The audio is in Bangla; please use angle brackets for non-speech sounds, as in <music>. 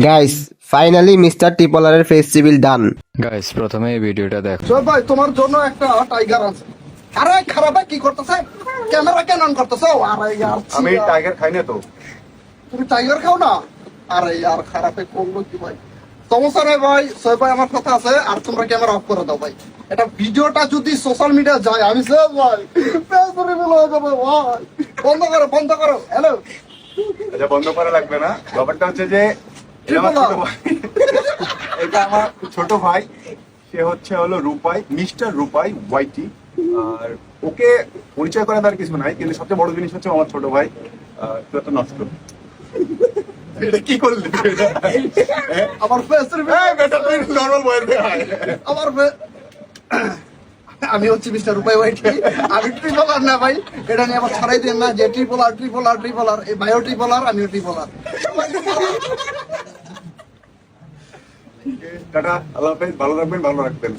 গাইস ফাইনালি মিস্টার টিপলারের ফেস সিভিল ডান গাইস প্রথমে এই ভিডিওটা দেখো। জয় ভাই তোমার জন্য একটা টাইগার আছে। আরে খারাপ কি করতেছে? ক্যামেরা কেন অন করতেছো? আরে ইয়ার আমি টাইগার খাই না তো। তুমি টাইগার খাও না? আরে ইয়ার খারাপে করল কি ভাই? সমস্যা নেই ভাই সই ভাই আমার কথা আছে আর তোমরা ক্যামেরা অফ করে দাও ভাই। এটা ভিডিওটা যদি সোশ্যাল মিডিয়া যায় আমি শেষ ভাই। ফেসবুক রিভিল হয়ে যাবে ভাই। বন্ধ করো বন্ধ করো। হ্যালো আচ্ছা বন্ধ করা লাগবে না। ব্যাপারটা হচ্ছে যে <laughs> এটা আমার ছোট ভাই। সে হচ্ছে হলো রূপাই মিস্টার রূপাই ওয়াইটি। আর ওকে পরিচয় করা তার কিছু নাই কিন্তু সবচেয়ে বড় জিনিস হচ্ছে আমার ছোট ভাই। তুই এত নষ্ট। এটা কি করলি? নর্মাল বয়ের আমার আমি হচ্ছি মিস্টার রূপাই ওয়াইট। আমি ট্রিপলার না ভাই। এটা নিয়ে আবার ছড়াই দেন না যে ট্রিপলার ট্রিপলার ট্রিপলার এই বায়ো ট্রিপলার আমিও ট্রিপলার টাটা আল্লাহ হাফেজ ভালো রাখবেন ভালো রাখবেন।